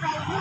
ไปด้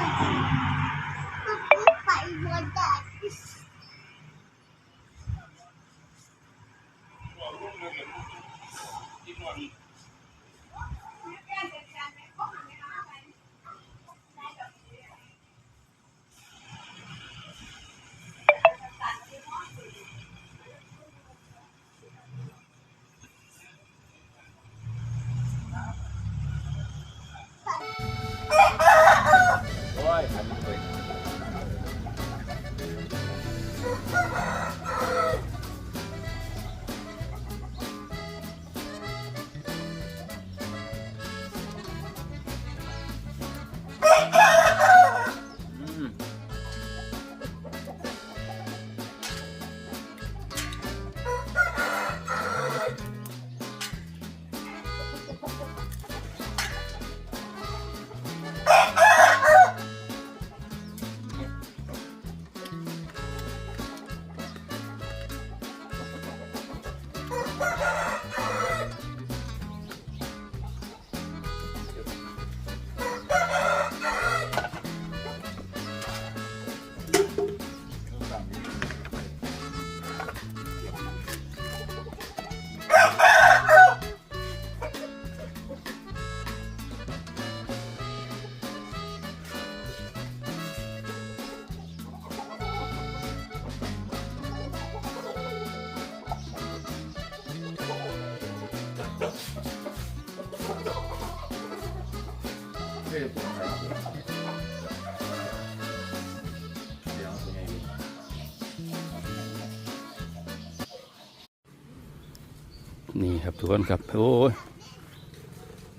นี่ครับทุกคนครับ โอ้ย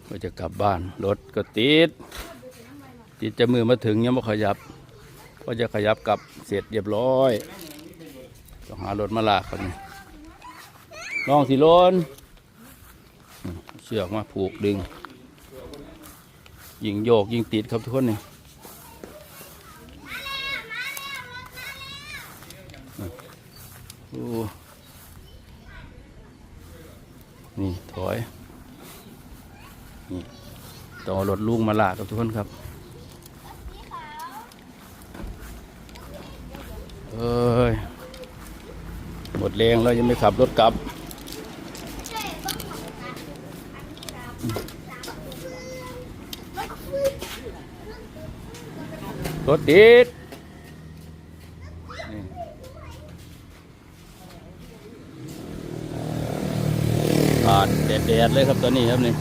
ก็จะกลับบ้าน รถก็ติด ติดจะมือมาถึงยังไม่ขยับ ก็จะขยับกลับเสร็จเรียบร้อย ต้องหารถมาลากคนนี้ลองสิลนเชือกมาผูกดึง ยิงโยกยิงติดครับทุกคนนี่โอ้นี่ถอย นี่ต้อรถลุงมาลากครับทุกคนครับ เอ้ยหมดแรงแล้วยังไม่ขับรถกลับ รถติดผ่านแดดๆเลยครับตอนนี้ครับนี่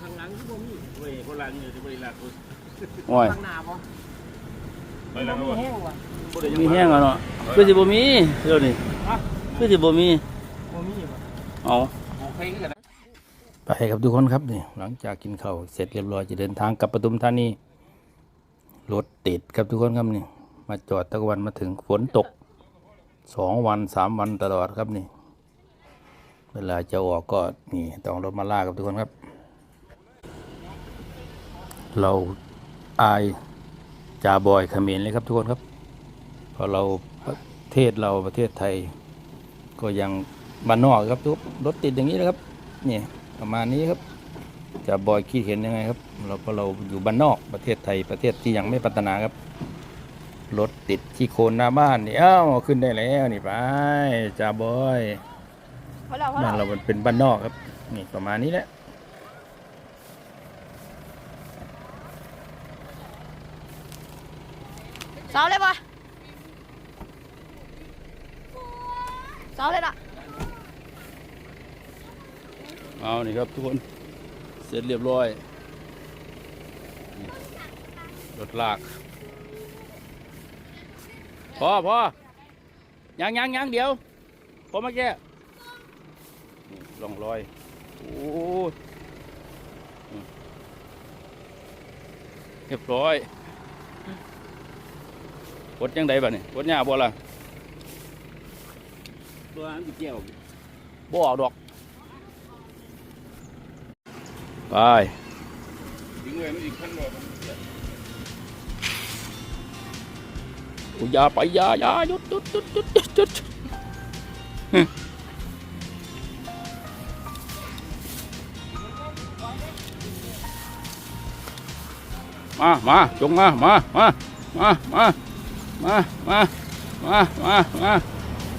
ทางหลังที่ผมมีเว้ย คนหลังอยู่ที่บริษัทกูโอ้ยทางหน้าบ่ไปแล้วมีแห้งว่ะมีแห้งแล้วเนาะคือสิบ่มีเดี๋ยวนี้คือสิบ่มีบ่มีบ่เอาโอเคกันนะไปครับทุกคนครับนี่หลังจากกินข้าวเสร็จเรียบร้อยจะเดินทางกลับปทุมธานีรถติดครับทุกคนครับนี่ มาจอดตะวันมาถึงฝนตกสองวันสามวันตลอดครับนี่ เวลาจะออกก็นี่ต้องรถมาลากครับทุกคนครับ เราอายจาบอยเขมรเลยครับทุกคนครับเพราะเราประเทศเราประเทศไทย ก็ยังบ้านนอกครับทุกรถติดอย่างนี้นะครับนี่ประมาณนี้ครับจาบอยคิดเห็นยังไงครับ เราก็เราอยู่บ้านนอกประเทศไทยประเทศที่ยังไม่พัฒนาครับรถติดที่โคนหน้าบ้านนี่เอ้าขึ้นได้แล้วนี่ไปจาบอยเพราะเราเพราะบ้านเราเรามันเป็นบ้านนอกครับนี่ประมาณนี้แหละ สาเลยปะเสาเลยล่ะเอานี่ครับทุกคนเสร็จเรียบร้อยรถลากพอพอยังยังยังเดี๋ยวพอมาแก้นี่ล่องรอยโอ้เรียบร้อย ปดยังไดบ้านี่ปดยาบ่ละตัวนั้นเกี่ยวบ่ออกดอก ไปยิงเลยมันอีกขั้นบ่โอ้ยาไปยายาหยุดหยุดหยุดหยุดหยุดมา มา จงมา มา มา มา มา มามามามามา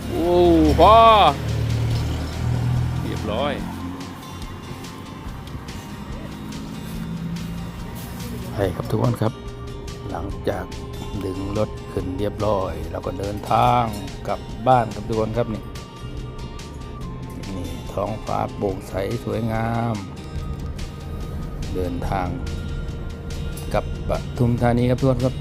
โอ้พ่อเรียบร้อยไปครับทุกคนครับ หลังจากดึงรถขึ้นเรียบร้อย เราก็เดินทางกลับบ้านครับทุกคนครับนี่นี่ท้องฟ้าโปร่งใสสวยงาม เดินทางกลับปทุมธานีครับทุกคนครับ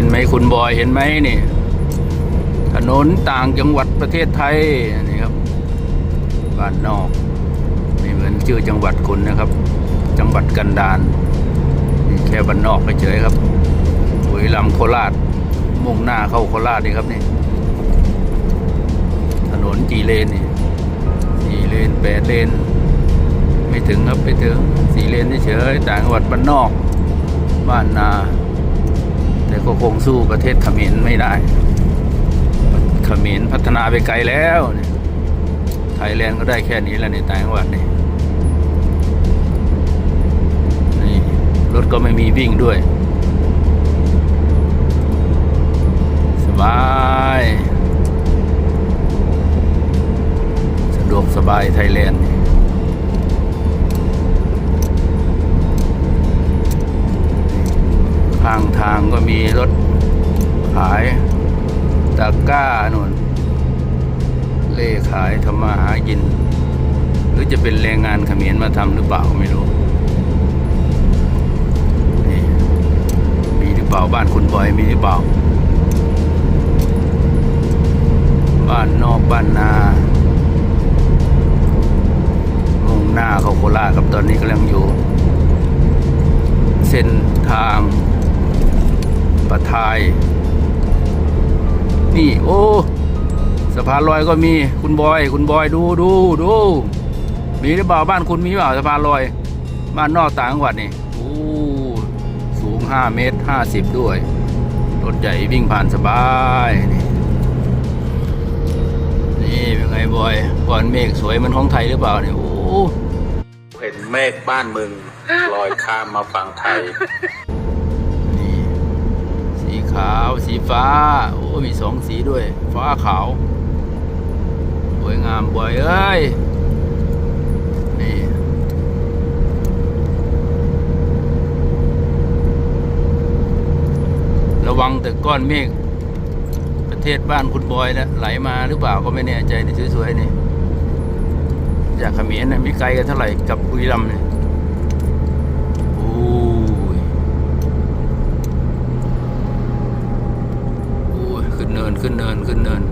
ห็นไหมคุณบอยเห็นไหมนี่ถนนต่างจังหวัดประเทศไทยนี่ครับบ้านนอกไม่เหมือนชื่อจังหวัดคุณนะครับ จังหวัดกันดารนี่แค่บ้านนอกเฉยครับบุรีรัมย์โคราชมุ่งหน้าเข้าโคราชนี่ครับนี่ ถนนกี่เลนนี่สี่เลนแปดเลน ไม่ถึงครับไม่ถึงสี่เลนเฉยต่างจังหวัดบ้านนอก บ้านนา คงสู้ประเทศเขมรไม่ได้เขมรพัฒนาไปไกลแล้วเนี่ยไทยแลนด์ก็ได้แค่นี้แล้วในต่างจังหวัดนี่นี่รถก็ไม่มีวิ่งด้วย สบายสะดวกสบายไทยแลนด์ ข้างทางก็มีรถขายตะก้านุนเล่ขายทำมาหากิน หรือจะเป็นแรงงานเขมรมาทำหรือเปล่าไม่รู้นี่มีหรือเปล่าบ้านคุณบอยมีหรือเปล่า บ้านนอกบ้านนามุ่งหน้าเขาโคราชครับตอนนี้กำลังอยู่ เส้นทาง ประทาย นี่ โอ้สะพานลอยก็มีคุณบอย คุณบอยดูดูดูมีหรือเปล่าบ้านคุณมีเปล่าสะพานลอย บ้านนอกต่างจังหวัดนี่โอ้สูงห้าเมตรห้าสิบด้วยรถใหญ่วิ่งผ่านสบายนี่นี่เป็นไงบอยก้อนเมฆสวยมันของไทยหรือเปล่าเนี่ยโอ้เห็นเมฆบ้านมึงลอยข้ามมาฝั่งไทย ขาวสีฟ้า โอ้ มีสองสีด้วย ฟ้าขาว สวยงามบอยเอ้ย นี่ ระวังแต่ก้อนเมฆประเทศบ้านคุณบอยนะไหลมาหรือเปล่าก็ไม่แน่ใจนี่สวยๆนี่ จากเขมรนะมีไกลกันเท่าไหร่กับบุรีรัมย์เนี่ยโอ้ยโอ้ย ขึ้นเนินขึ้นเนิน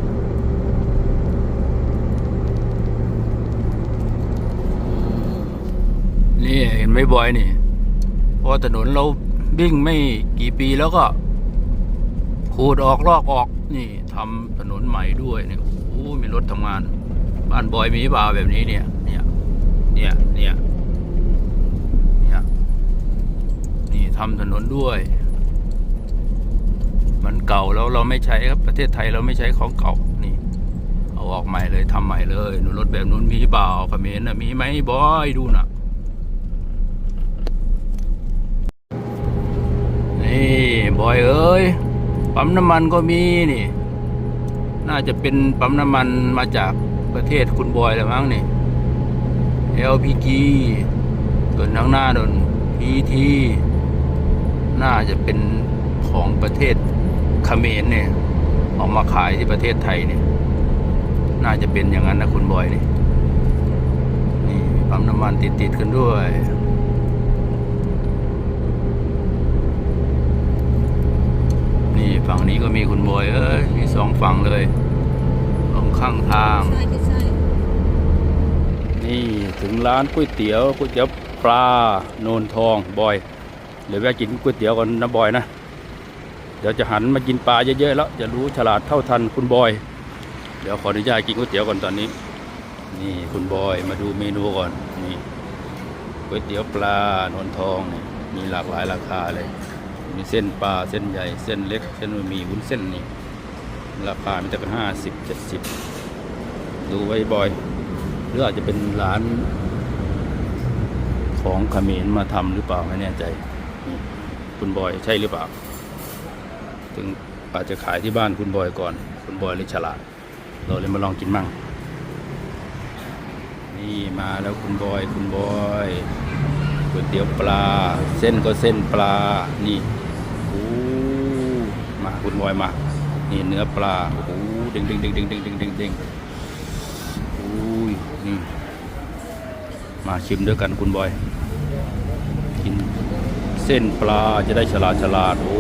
นี่เห็นไหมบอยนี่เพอถนนเราวิ่งไม่กี่ปีแล้วก็ขูดออกลอกออกนี่ทำถนนใหม่ด้วยเนี่ยโอ้มีรถทำงาน บ้านบอยมีเปล่าแบบนี้เนี่ย เนี่ย เนี่ย เนี่ย เนี่ย นี่ทำถนนด้วย เก่าแล้วเราไม่ใช้ครับประเทศไทยเราไม่ใช้ของเก่านี่ เอาออกใหม่เลยทำใหม่เลยหนูรถแบบนู้นมีเปล่าเขมรนะมีไหมบอยดูนะนี่บอยเอ้ยปั๊มน้ำมันก็มีนี่ น่าจะเป็นปั๊มน้ำมันมาจากประเทศคุณบอยแหละมั้งนี่ LPG ส่วนทางหน้าโดน PT น่าจะเป็นของประเทศ เขมรเนี่ยออกมาขายที่ประเทศไทยเนี่ย น่าจะเป็นอย่างนั้นนะคุณบอยนี่นี่ปั๊มน้ำมันติดติดๆกันด้วยนี่ฝั่งนี้ก็มีคุณบอยเอ้ยมีสองฝั่งเลยตรงข้างทาง นี่ถึงร้านก๋วยเตี๋ยวก๋วยเตี๋ยวปลาโนนทองบอยเดี๋ยวแวะกินก๋วยเตี๋ยวก่อนนะบอยนะ เดี๋ยวจะหันมากินปลาเยอะๆแล้วจะรู้ฉลาดเท่าทันคุณบอย เดี๋ยวขออนุญาตกินก๋วยเตี๋ยวก่อนตอนนี้ นี่คุณบอยมาดูเมนูก่อนนี่ก๋วยเตี๋ยวปลานนทองนี่มีหลากหลายราคาเลย มีเส้นปลาเส้นใหญ่เส้นเล็ก เส้นมีวุ้นเส้นนี่ราคามีแต่เป็นห้าสิบเจ็ดสิบดูไว้บอยหรืออาจจะเป็นร้านของเขมรมาทำหรือเปล่าไม่แน่ใจ คุณบอยใช่หรือเปล่า ถึงอาจจะขายที่บ้านคุณบอยก่อน คุณบอยเลยฉลาด เราเลยมาลองกินมั่ง นี่มาแล้วคุณบอยคุณบอยก๋วยเตี๋ยวปลา เส้นก็เส้นปลา นี่โอ้มาคุณบอยมา นี่เนื้อปลา โอ้โหเด้งเด้งเด้งเด้งเด้งเด้งเด้งเด้งโอ้ยนี่มาชิมด้วยกันคุณบอย กินเส้นปลาจะได้ฉลาดฉลาด โอ้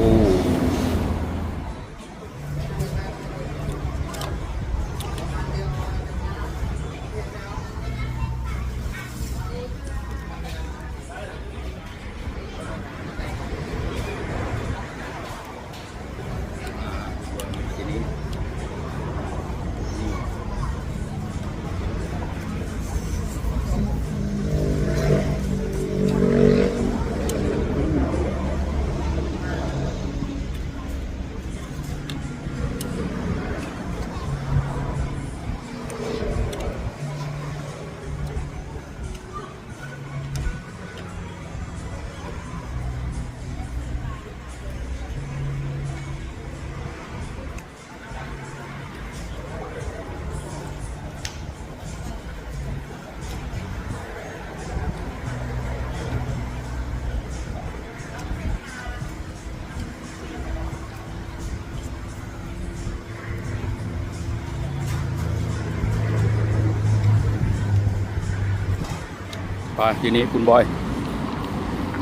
ไปทีนี้คุณบอย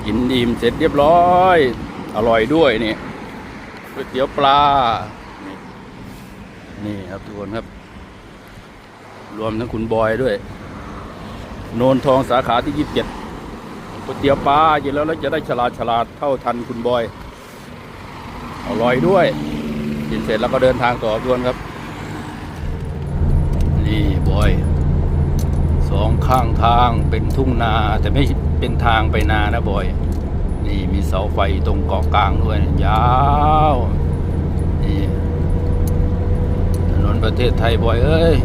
กินอิ่มเสร็จเรียบร้อย อร่อยด้วยนี่ก๋วยเตี๋ยวปลานี่นี่ครับทุกคนครับ รวมทั้งคุณบอยด้วย โนนทองสาขาที่ยี่สิบเจ็ดก๋วยเตี๋ยวปลากินแล้วแล้วจะได้ฉลาดฉลาดเท่าทันคุณบอย อร่อยด้วย กินเสร็จแล้วก็เดินทางต่อทุกคนครับ นี่บอย ข้างทางเป็นทุ่งนาแต่ไม่เป็นทางไปนานะบอย นี่มีเสาไฟตรงเกาะกลางด้วยยาวนี่ถนนประเทศไทยบอยเอ้ย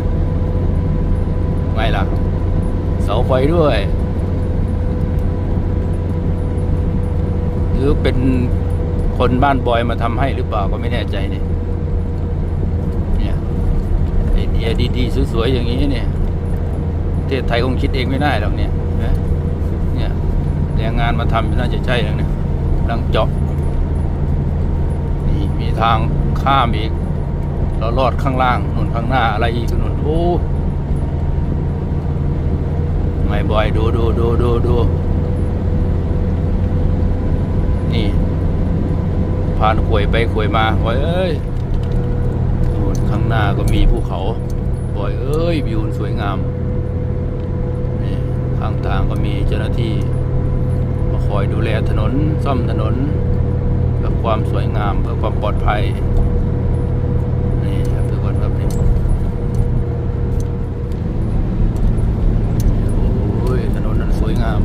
ไงล่ะ เสาไฟด้วยหรือเป็นคนบ้านบอยมาทำให้หรือเปล่าก็ไม่แน่ใจเนี่ยเนี่ยไอเดียดีๆสวยๆอย่างนี้เนี่ย ประเทศไทยคงคิดเองไม่ได้หรอกเนี่ยเนี่ยแรงงานมาทำน่าจะใช่แล้วเนี่ยลังเจาะนี่มีทางข้ามอีกเราลอดข้างล่างนุ่นข้างหน้าอะไรอีกนุ่นโอ้ไม่บ่อยดูดูดูดูดูนี่ผ่านขวยไปขวยมาบอยเอ้ยนู่นข้างหน้าก็มีภูเขาบอยเอ้ยวิวสวยงาม ข้างทางก็มีเจ้าหน้าที่มาคอยดูแลถนนซ่อมถนนเพื่อความสวยงามเพื่อความปลอดภัยนี่ครับทุกคนครับนี่โอ้ยถนนนั้นสวยงาม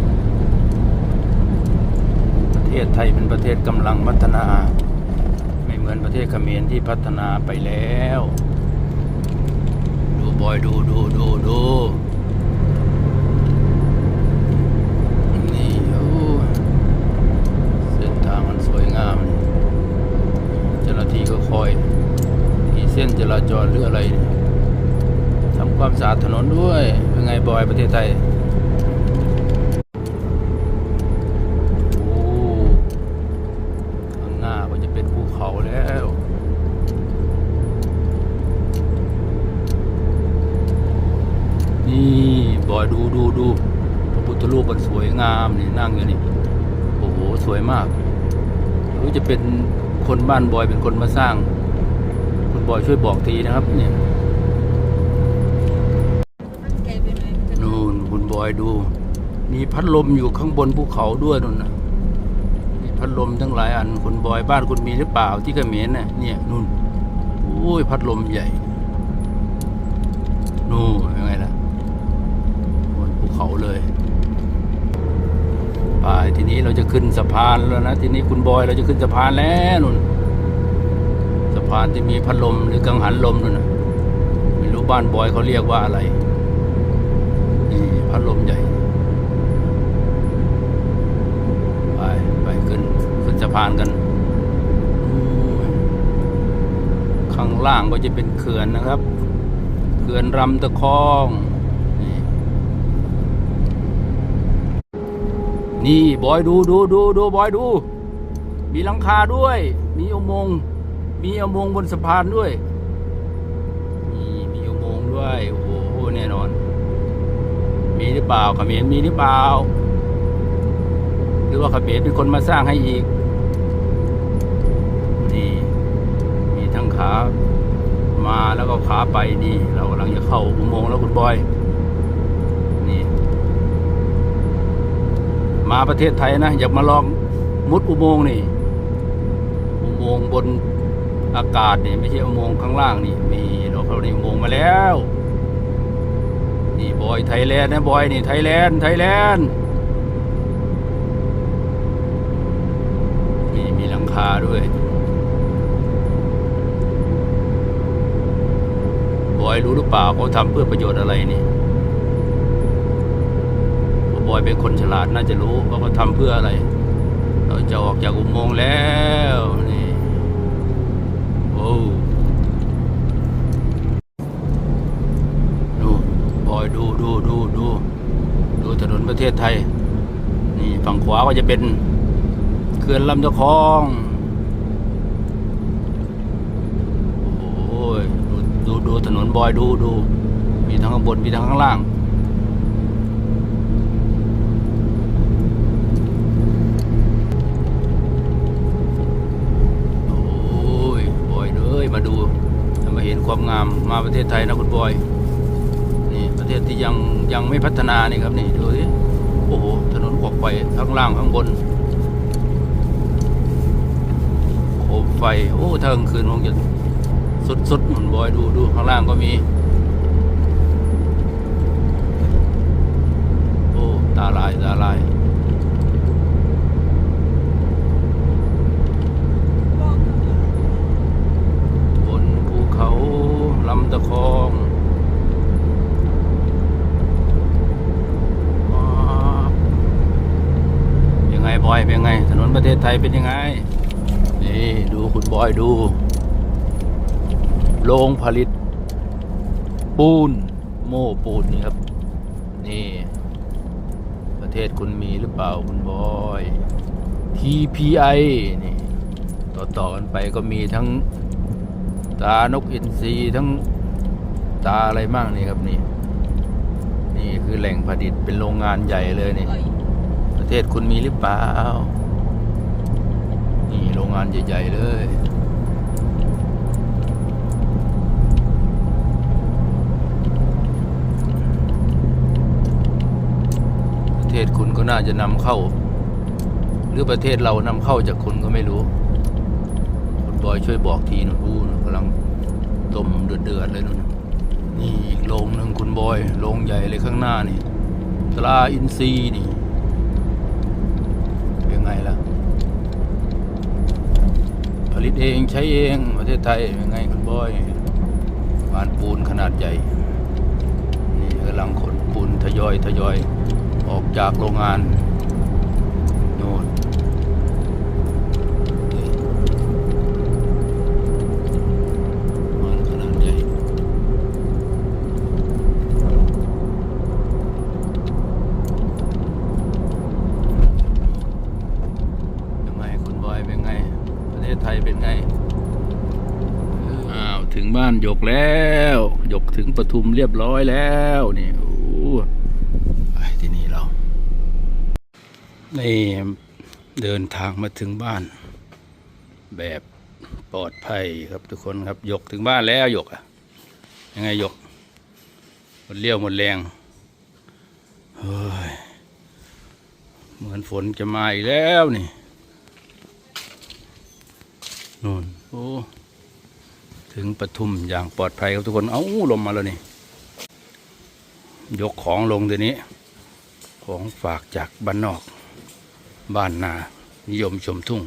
ประเทศไทยเป็นประเทศกำลังพัฒนา ไม่เหมือนประเทศเขมรที่พัฒนาไปแล้ว ดูบอยดูดูดูดู นี่โอ้เส้นทางมันส วยงาม เจ้าหน้าที่ก็คอยมีเส้นจราจรหรืออะไรทำความสะอาดถนนด้วย เป็นไงบอยประเทศไทยโอ้ข้างหน้าก็จะเป็นภูเขาแล้วนี่บอยดูดูดูพระพุทธรูปมันสวยงามนี่นั่งอยู่นี่ โอ้โห สวยมาก รู้จะเป็นคนบ้านบอยเป็นคนมาสร้าง คุณบอยช่วยบอกทีนะครับเนี่ยนู่นคุณบอยดู มีพัดลมอยู่ข้างบนภูเขาด้วยนู่นนะมีพัดลมทั้งหลายอันคุณบอยบ้านคุณมีหรือเปล่าที่เขมรน่ะเนี่ยนู่นโอ้ยพัดลมใหญ่นู่น ไปทีนี้เราจะขึ้นสะพานแล้วนะทีนี้คุณบอยเราจะขึ้นสะพานแล้วนุ่นสะพานที่มีพัดลมหรือกังหันลมนู่นนะไม่รู้บ้านบอยเขาเรียกว่าอะไรนี่พัดลมใหญ่ไปไปขึ้นขึ้นสะพานกันข้างล่างก็จะเป็นเขื่อนนะครับ เขื่อนรำตะคอง นี่บอยดูดูดูดูบอยดู มีหลังคาด้วย มีอุโมงค์มีอุโมงค์บนสะพานด้วยมีมีอุโมงค์ด้วยโอ้โหแน่นอน มีหรือเปล่าขมรมีหรือเปล่า หรือว่าเขมรเป็นคนมาสร้างให้อีกนี่มีทั้งขามาแล้วก็ขาไปนี่ เรากำลังจะเข้าอุโมงค์แล้วคุณบอย นี่ มาประเทศไทยนะ อยากมาลองมุดอุโมงค์นี่ อุโมงค์บนอากาศนี่ไม่ใช่อุโมงค์ข้างล่างนี่ มีเราเข้าในอุโมงค์มาแล้ว นี่บอยไทยแลนด์นะบอยนี่ไทยแลนด์ไทยแลนด์นี่มีหลังคาด้วยบอยรู้หรือเปล่าเขาทำเพื่อประโยชน์อะไรนี่ บอยเป็นคนฉลาดน่าจะรู้ว่าเขาทำเพื่ออะไร เราจะออกจากอุโมงค์แล้วนี่โอ้ดูบอยดูดูดูดูดูถนนประเทศไทย นี่ฝั่งขวาก็จะเป็นเขื่อนลำตะคองโอ้ยดูดูถนนบอยดูดูมีทั้งข้างบนมีทั้งข้างล่าง โอ้ยบอยเลย มาดูมาเห็นความงามมาประเทศไทยนะคุณบอยนี่ประเทศที่ยังยังไม่พัฒนานี่ครับนี่ดูสิโอ้โหถนนขวบไฟข้างล่างข้างบนโคมไฟโอ้ถ้ากลางคืนคงจะสุดๆคุณบอยดูดูข้างล่างก็มีโอ้ตาลายตาลาย บนภูเขาลำ ตะคองยังไงบอยเป็นยังไง ถนนประเทศไทยเป็นยังไง นี่ดูคุณบอยดู โรงผลิต ปูน โม่ปูนนี่ครับ นี่ ประเทศคุณมีหรือเปล่าคุณบอย TPI นี่ต่อต่อกันไปก็มีทั้งตานกอินทรีทั้ง ตาอะไรมั่งนี่ครับนี่ นี่คือแหล่งผลิตเป็นโรงงานใหญ่เลยนี่ ประเทศคุณมีหรือเปล่า นี่โรงงานใหญ่ ๆ เลยประเทศคุณก็น่าจะนำเข้า หรือประเทศเรานำเข้าจากคุณก็ไม่รู้คุณบอยช่วยบอกทีหนะดูนะกำลังต้มเดือดๆเลยนู่นน่ะ นี่อีกโรงหนึ่งคุณบอยโรงใหญ่เลยข้างหน้านี่ตราอินทรีนี่เป็นไงล่ะ ผลิตเองใช้เองประเทศไทยเป็นไงคุณบอยงานปูนขนาดใหญ่ นี่กำลังขนปูนทยอยทยอย ออกจากโรงงานโน่น มันขนาดใหญ่เป็นไงคุณบอยเป็นไง ประเทศไทยเป็นไง อ้าว ถึงบ้านหยก แล้วหยกถึงปทุมเรียบร้อยแล้วนี่โอ้ที่นี่เรานี่เดินทางมาถึงบ้าน แบบปลอดภัยครับทุกคนครับยกถึงบ้านแล้วยกอะยังไงยกหมดเลี้ยวหมดแรงเฮ้ยเหมือนฝนจะมาอีกแล้วนี่นู่นโอ้ ถึงปทุมอย่างปลอดภัยครับทุกคน เอ้าลมมาแล้วนี่ ยกของลงเดี๋ยวนี้ ของฝากจากบ้านนอก บ้านนา นิยมชมทุ่ง